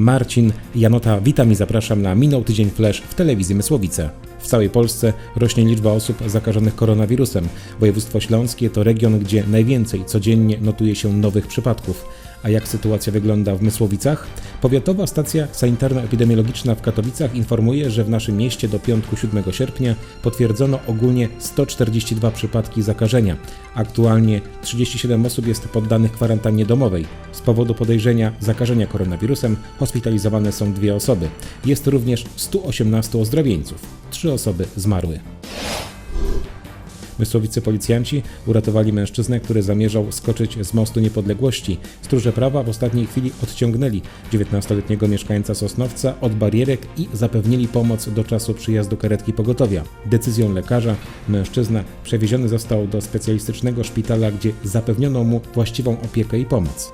Marcin Janota. Witam i zapraszam na Minął Tydzień Flash w telewizji Mysłowice. W całej Polsce rośnie liczba osób zakażonych koronawirusem. Województwo Śląskie to region, gdzie najwięcej codziennie notuje się nowych przypadków. A jak sytuacja wygląda w Mysłowicach? Powiatowa stacja sanitarno-epidemiologiczna w Katowicach informuje, że w naszym mieście do piątku 7 sierpnia potwierdzono ogólnie 142 przypadki zakażenia. Aktualnie 37 osób jest poddanych kwarantannie domowej. Z powodu podejrzenia zakażenia koronawirusem hospitalizowane są dwie osoby. Jest również 118 ozdrowieńców. Trzy osoby zmarły. Mysłowicy policjanci uratowali mężczyznę, który zamierzał skoczyć z mostu niepodległości. Stróże prawa w ostatniej chwili odciągnęli 19-letniego mieszkańca Sosnowca od barierek i zapewnili pomoc do czasu przyjazdu karetki pogotowia. Decyzją lekarza mężczyzna przewieziony został do specjalistycznego szpitala, gdzie zapewniono mu właściwą opiekę i pomoc.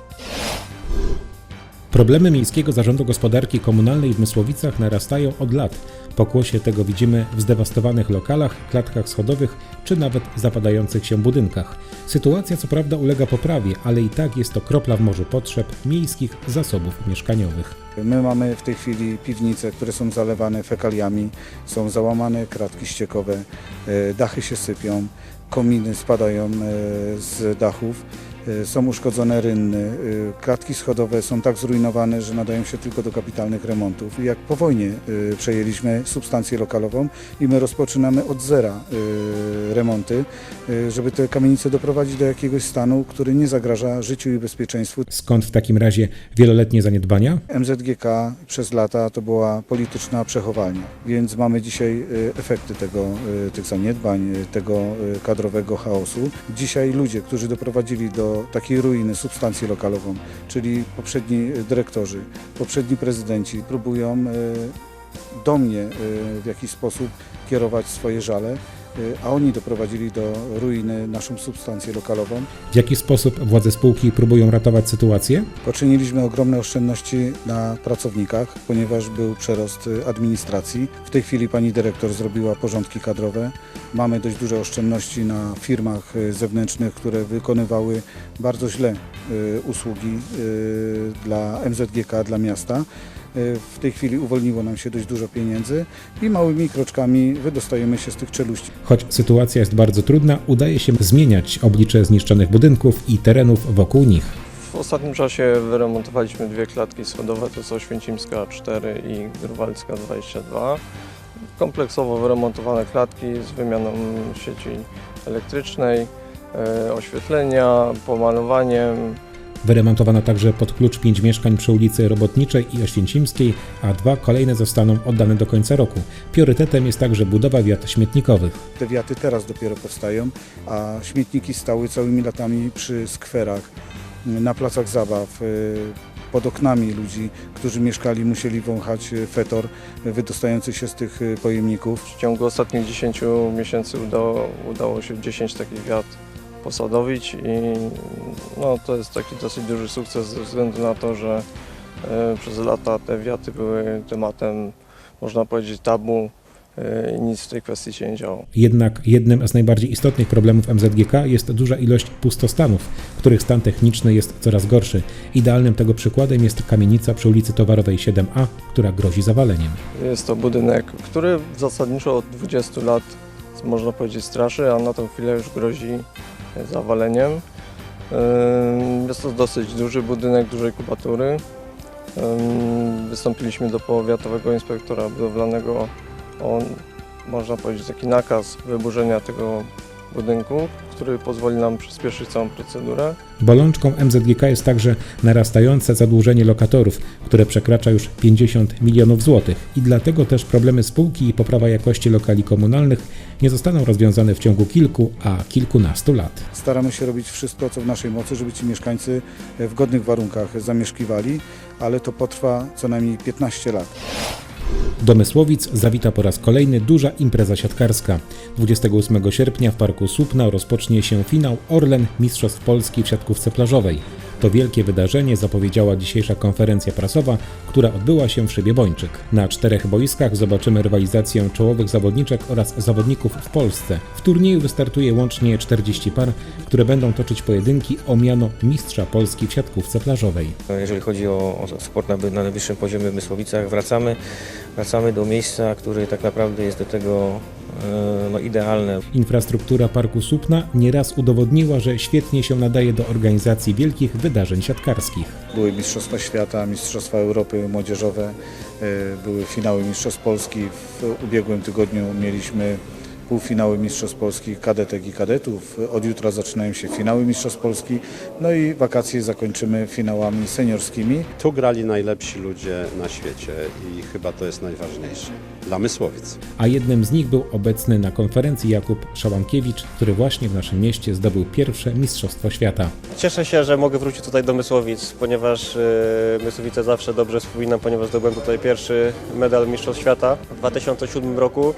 Problemy Miejskiego Zarządu Gospodarki Komunalnej w Mysłowicach narastają od lat. Pokłosie tego widzimy w zdewastowanych lokalach, klatkach schodowych czy nawet zapadających się budynkach. Sytuacja co prawda ulega poprawie, ale i tak jest to kropla w morzu potrzeb miejskich zasobów mieszkaniowych. My mamy w tej chwili piwnice, które są zalewane fekaliami, są załamane kratki ściekowe, e, dachy się sypią, kominy spadają e, z dachów, są uszkodzone rynny, e, klatki schodowe są tak zrujnowane, że nadają się tylko do kapitalnych remontów. Jak po wojnie e, przejęliśmy substancję lokalową i my rozpoczynamy od zera remonty, e, żeby te kamienice doprowadzić do jakiegoś stanu, który nie zagraża życiu i bezpieczeństwu. Skąd w takim razie wieloletnie zaniedbania? MZGK przez lata to była polityczna przechowalnia, więc mamy dzisiaj y, efekty tego, y, tych zaniedbań, y, tego y, kadrowego chaosu. Dzisiaj ludzie, którzy doprowadzili do takiej ruiny substancję lokalową, czyli poprzedni y, dyrektorzy, poprzedni prezydenci, próbują y, do mnie y, w jakiś sposób kierować swoje żale, y, a oni doprowadzili do ruiny naszą substancję lokalową. W jaki sposób władze spółki próbują ratować sytuację? Poczyniliśmy ogromne oszczędności na pracownikach, ponieważ był przerost y, administracji. W tej chwili pani dyrektor zrobiła porządki kadrowe. Mamy dość duże oszczędności na firmach y, zewnętrznych, które wykonywały bardzo źle y, usługi y, dla MZGK, dla miasta. Y, W tej chwili uwolniło nam się dość dużo pieniędzy i małymi kroczkami wydostajemy się z tych czeluści. Choć sytuacja jest bardzo trudna, udaje się zmieniać oblicze zniszczonych budynków i terenów wokół nich. W ostatnim czasie wyremontowaliśmy dwie klatki schodowe, to są Oświęcimska 4 i Grunwaldzka 22. Kompleksowo wyremontowane klatki z wymianą sieci elektrycznej, e, oświetlenia, pomalowaniem. Wyremontowano także pod klucz pięć mieszkań przy ulicy Robotniczej i Oświęcimskiej, a dwa kolejne zostaną oddane do końca roku. Priorytetem jest także budowa wiat śmietnikowych. Te wiaty teraz dopiero powstają, a śmietniki stały całymi latami przy skwerach, na placach zabaw, y, pod oknami ludzi, którzy mieszkali, musieli wąchać y, fetor y, wydostający się z tych y, pojemników. W ciągu ostatnich 10 miesięcy udało, udało się 10 takich wiat posadowić i no, to jest taki dosyć duży sukces ze względu na to, że e, przez lata te wiaty były tematem, można powiedzieć, tabu e, i nic w tej kwestii się nie działo. Jednak jednym z najbardziej istotnych problemów MZGK jest duża ilość pustostanów, których stan techniczny jest coraz gorszy. Idealnym tego przykładem jest kamienica przy ulicy Towarowej 7A, która grozi zawaleniem. Jest to budynek, który zasadniczo od 20 lat, można powiedzieć, straszy, a na tą chwilę już grozi zawaleniem. Jest to dosyć duży budynek dużej kubatury. Wystąpiliśmy do powiatowego inspektora budowlanego o, można powiedzieć, taki nakaz wyburzenia tego budynku, który pozwoli nam przyspieszyć całą procedurę. Bolączką MZGK jest także narastające zadłużenie lokatorów, które przekracza już 50 milionów złotych i dlatego też problemy spółki i poprawa jakości lokali komunalnych nie zostaną rozwiązane w ciągu kilku, a kilkunastu lat. Staramy się robić wszystko, co w naszej mocy, żeby ci mieszkańcy w godnych warunkach zamieszkiwali, ale to potrwa co najmniej 15 lat. Do Mysłowic zawita po raz kolejny duża impreza siatkarska. 28 sierpnia w Parku Słupna rozpocznie się finał Orlen Mistrzostw Polski w siatkówce plażowej. To wielkie wydarzenie zapowiedziała dzisiejsza konferencja prasowa, która odbyła się w Szybie Bończyk. Na czterech boiskach zobaczymy rywalizację czołowych zawodniczek oraz zawodników w Polsce. W turnieju wystartuje łącznie 40 par, które będą toczyć pojedynki o miano mistrza Polski w siatkówce plażowej. Jeżeli chodzi o, o sport na, na najwyższym poziomie w Mysłowicach, wracamy, wracamy do miejsca, które tak naprawdę jest do tego no, idealne. Infrastruktura Parku Słupna nieraz udowodniła, że świetnie się nadaje do organizacji wielkich wydarzeń siatkarskich. Były Mistrzostwa Świata, Mistrzostwa Europy Młodzieżowe, e, były finały Mistrzostw Polski. W ubiegłym tygodniu mieliśmy półfinały Mistrzostw Polski kadetek i kadetów. Od jutra zaczynają się finały Mistrzostw Polski. No i wakacje zakończymy finałami seniorskimi. Tu grali najlepsi ludzie na świecie i chyba to jest najważniejsze dla Mysłowic. A jednym z nich był obecny na konferencji Jakub Szałankiewicz, który właśnie w naszym mieście zdobył pierwsze Mistrzostwo Świata. Cieszę się, że mogę wrócić tutaj do Mysłowic, ponieważ y, Mysłowice zawsze dobrze wspominam, ponieważ zdobyłem tutaj pierwszy medal Mistrzostw Świata w 2007 roku.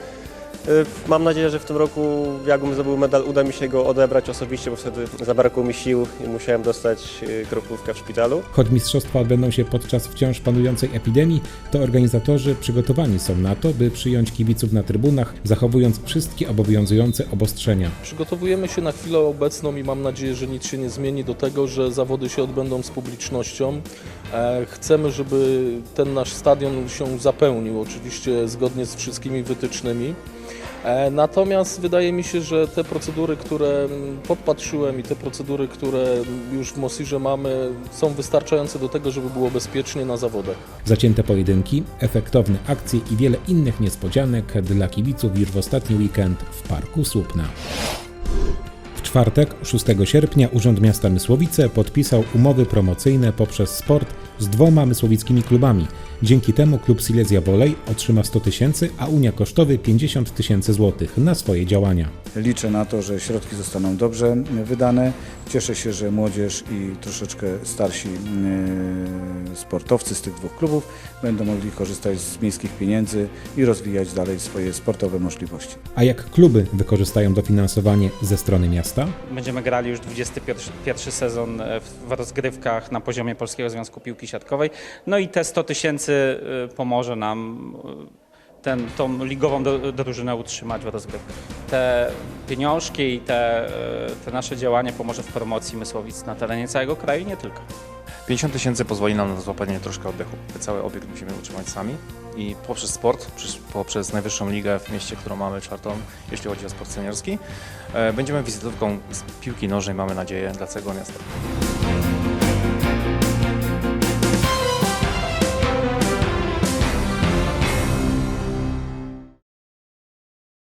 Y, Mam nadzieję, że w tym roku, jakbym zdobył medal, uda mi się go odebrać osobiście, bo wtedy zabrakło mi sił i musiałem dostać y, kroplówkę w szpitalu. Choć mistrzostwa odbędą się podczas wciąż panującej epidemii, to organizatorzy przygotowani są na to, by przyjąć kibiców na trybunach, zachowując wszystkie obowiązujące obostrzenia. Przygotowujemy się na chwilę obecną i mam nadzieję, że nic się nie zmieni do tego, że zawody się odbędą z publicznością. E, Chcemy, żeby ten nasz stadion się zapełnił, oczywiście zgodnie z wszystkimi wytycznymi. E, Natomiast wydaje mi się, że te procedury, które podpatrzyłem i te procedury, które już w Mosirze mamy, są wystarczające do tego, żeby było bezpiecznie na zawodach. Zacięte pojedynki, efektowne akcje i wiele innych niespodzianek dla kibiców już w ostatni weekend w Parku Słupna. W czwartek, 6 sierpnia, Urząd Miasta Mysłowice podpisał umowy promocyjne poprzez sport z dwoma mysłowickimi klubami. Dzięki temu klub Silesia Volley otrzyma 100 tysięcy, a Unia Kosztowy 50 tysięcy złotych na swoje działania. Liczę na to, że środki zostaną dobrze wydane. Cieszę się, że młodzież i troszeczkę starsi e, sportowcy z tych dwóch klubów będą mogli korzystać z miejskich pieniędzy i rozwijać dalej swoje sportowe możliwości. A jak kluby wykorzystają dofinansowanie ze strony miasta? Będziemy grali już 21 pierwszy sezon e, w rozgrywkach na poziomie Polskiego Związku Piłki Siatkowej. No i te 100 tysięcy e, pomoże nam e, ten, tą ligową drużynę utrzymać w rozgrywkach. Te pieniążki i te, e, te nasze działanie pomoże w promocji Mysłowic na terenie całego kraju i nie tylko. 50 tysięcy pozwoli nam na złapanie troszkę oddechu. Cały obiekt musimy utrzymać sami i poprzez sport, przez- poprzez najwyższą ligę w mieście, którą mamy, czwartą, jeśli chodzi o sport seniorski, e, będziemy wizytówką z piłki nożnej, mamy nadzieję, dla całego miasta.